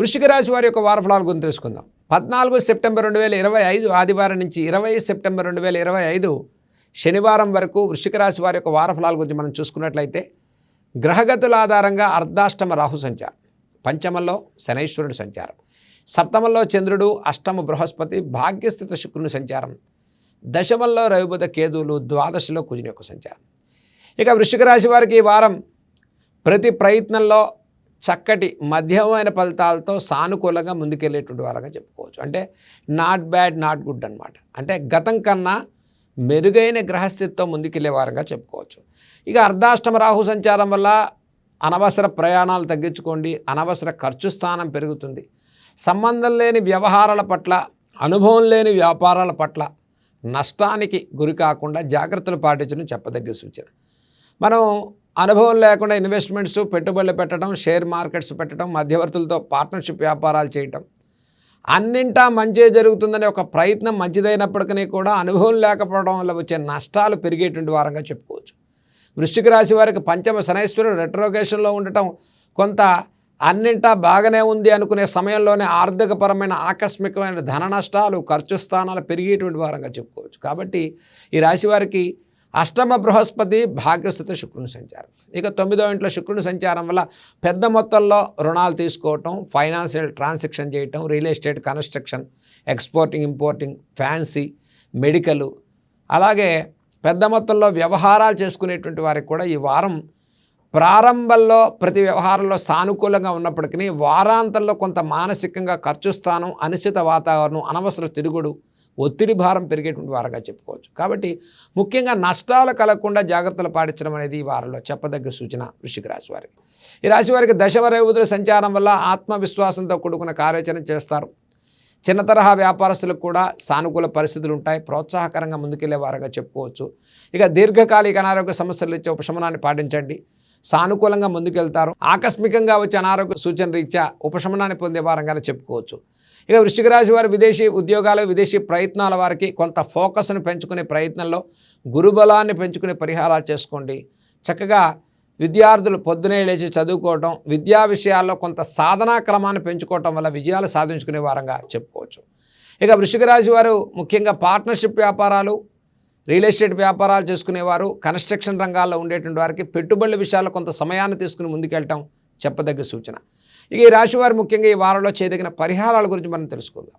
వృశ్చిక రాశి వారి యొక్క వారఫలాల గురించి తెలుసుకుందాం. పద్నాలుగు సెప్టెంబర్ రెండు వేల ఇరవై ఐదు ఆదివారం నుంచి ఇరవై సెప్టెంబర్ రెండు వేల ఇరవై ఐదు శనివారం వరకు వృశ్చిక రాశి వారి యొక్క వారఫలాల గురించి మనం చూసుకున్నట్లయితే గ్రహగతుల ఆధారంగా అర్ధాష్టమ రాహు సంచారం పంచమంలో శనైశ్వరుడు సంచారం సప్తమంలో చంద్రుడు అష్టమ బృహస్పతి భాగ్యస్థిత శుక్రుని సంచారం దశమంలో రవిబుధ కేతువులు ద్వాదశలో కుజుని యొక్క సంచారం. ఇక వృశ్చిక రాశి వారికి ఈ వారం ప్రతి ప్రయత్నంలో చక్కటి మధ్యమైన ఫలితాలతో సానుకూలంగా ముందుకెళ్ళేటువంటి వారంగా చెప్పుకోవచ్చు. అంటే నాట్ బ్యాడ్ నాట్ గుడ్ అన్నమాట. అంటే గతం కన్నా మెరుగైన గ్రహస్థితితో ముందుకెళ్ళే వారంగా చెప్పుకోవచ్చు. ఇక అర్ధాష్టమ రాహు సంచారం వల్ల అనవసర ప్రయాణాలు తగ్గించుకోండి. అనవసర ఖర్చు స్థానం పెరుగుతుంది. సంబంధం లేని వ్యవహారాల పట్ల అనుభవం లేని వ్యాపారాల పట్ల నష్టానికి గురి కాకుండా జాగ్రత్తలు పాటించడం చెప్పదగ్గ సూచన. మనం అనుభవం లేకుండా ఇన్వెస్ట్మెంట్స్ పెట్టుబడులు పెట్టడం షేర్ మార్కెట్స్ పెట్టడం మధ్యవర్తులతో పార్ట్నర్షిప్ వ్యాపారాలు చేయటం. అన్నింటా మంచి జరుగుతుందనే ఒక ప్రయత్నం మంచిదైనప్పటికీ కూడా అనుభవం లేకపోవడం వల్ల వచ్చే నష్టాలు పెరిగేటువంటి వారంగా చెప్పుకోవచ్చు. వృష్టిక రాశి వారికి పంచమ శనైశ్వరుడు రెట్రోగేషన్లో ఉండటం కొంత అన్నింటా బాగానే ఉంది అనుకునే సమయంలోనే ఆర్థికపరమైన ఆకస్మికమైన ధన నష్టాలు ఖర్చు స్థానాలు పెరిగేటువంటి వారంగా చెప్పుకోవచ్చు. కాబట్టి ఈ రాశి వారికి అష్టమ బృహస్పతి భాగ్యస్థిత శుక్రుని సంచారం. ఇక తొమ్మిదో ఇంట్లో శుక్రుని సంచారం వల్ల పెద్ద మొత్తంలో రుణాలు తీసుకోవటం ఫైనాన్షియల్ ట్రాన్సాక్షన్ చేయటం real estate construction exporting importing fancy medical అలాగే పెద్ద మొత్తంలో వ్యవహారాలు చేసుకునేటువంటి వారికి కూడా ఈ వారం ప్రారంభంలో ప్రతి వ్యవహారంలో సానుకూలంగా ఉన్నప్పటికీ వారాంతంలో కొంత మానసికంగా ఖర్చు స్థానం అనిశ్చిత వాతావరణం అనవసర తిరుగుడు ఒత్తిడి భారం పెరిగేటువంటి వారంగా చెప్పుకోవచ్చు. కాబట్టి ముఖ్యంగా నష్టాలు కలగకుండా జాగ్రత్తలు పాటించడం అనేది ఈ వారంలో చెప్పదగ్గ సూచన వృషిక రాశి వారికి. ఈ రాశి వారికి దశమరేవుతుల సంచారం వల్ల ఆత్మవిశ్వాసంతో కూడుకున్న కార్యాచరణ చేస్తారు. చిన్న తరహా వ్యాపారస్తులకు కూడా సానుకూల పరిస్థితులు ఉంటాయి. ప్రోత్సాహకరంగా ముందుకెళ్ళే వారంగా చెప్పుకోవచ్చు. ఇక దీర్ఘకాలిక అనారోగ్య సమస్యలు ఇచ్చే ఉపశమనాన్ని పాటించండి. సానుకూలంగా ముందుకెళ్తారు. ఆకస్మికంగా వచ్చే అనారోగ్య సూచన రీత్యా ఉపశమనాన్ని పొందే వారంగానే చెప్పుకోవచ్చు. ఇక వృష్టిక రాశి వారు విదేశీ ఉద్యోగాలు విదేశీ ప్రయత్నాల వారికి కొంత ఫోకస్ను పెంచుకునే ప్రయత్నంలో గురుబలాన్ని పెంచుకునే పరిహారాలు చేసుకోండి. చక్కగా విద్యార్థులు పొద్దునే లేచి చదువుకోవటం విద్యా విషయాల్లో కొంత సాధనా క్రమాన్ని పెంచుకోవటం వల్ల విజయాలు సాధించుకునే వారంగా చెప్పుకోవచ్చు. ఇక వృషిక రాశి వారు ముఖ్యంగా పార్ట్నర్షిప్ వ్యాపారాలు రియల్ ఎస్టేట్ వ్యాపారాలు చేసుకునేవారు కన్స్ట్రక్షన్ రంగాల్లో ఉండేటువంటి వారికి పెట్టుబడుల విషయాల్లో కొంత సమయాన్ని తీసుకుని ముందుకెళ్ళటం చెప్పదగ్గ సూచన. ఇక ఈ రాశి వారు ముఖ్యంగా ఈ వారంలో చేయదగిన పరిహారాల గురించి మనం తెలుసుకుందాం.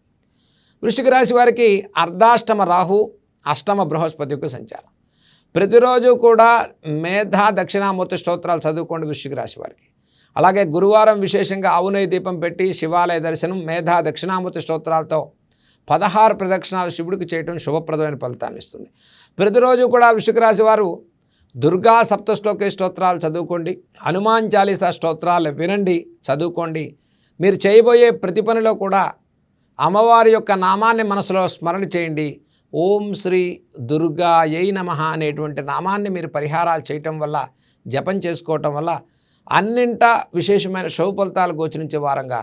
వృశ్చిక రాశి వారికి అర్ధాష్టమ రాహు అష్టమ బృహస్పతి యొక్క సంచారం. ప్రతిరోజు కూడా మేధా దక్షిణామూర్తి స్తోత్రాలు చదువుకోండి వృశ్చిక రాశి వారికి. అలాగే గురువారం విశేషంగా అవునై దీపం పెట్టి శివాలయ దర్శనం మేధా దక్షిణామూర్తి స్తోత్రాలతో పదహారు ప్రదక్షిణాలు శివుడికి చేయటం శుభప్రదమైన ఫలితాన్ని ఇస్తుంది. ప్రతిరోజు కూడా వృషిక రాశి వారు దుర్గా సప్తశ్లోకి స్తోత్రాలు చదువుకోండి. హనుమాన్ చాలీసా స్తోత్రాలు వినండి చదువుకోండి. మీరు చేయబోయే ప్రతి పనిలో కూడా అమ్మవారి యొక్క నామాన్ని మనసులో స్మరణ చేయండి. ఓం శ్రీ దుర్గా యై నమ అనేటువంటి నామాన్ని మీరు పరిహారాలు చేయటం వల్ల జపం చేసుకోవటం వల్ల అన్నింటా విశేషమైన శుభ ఫలితాలు గోచరించే వారంగా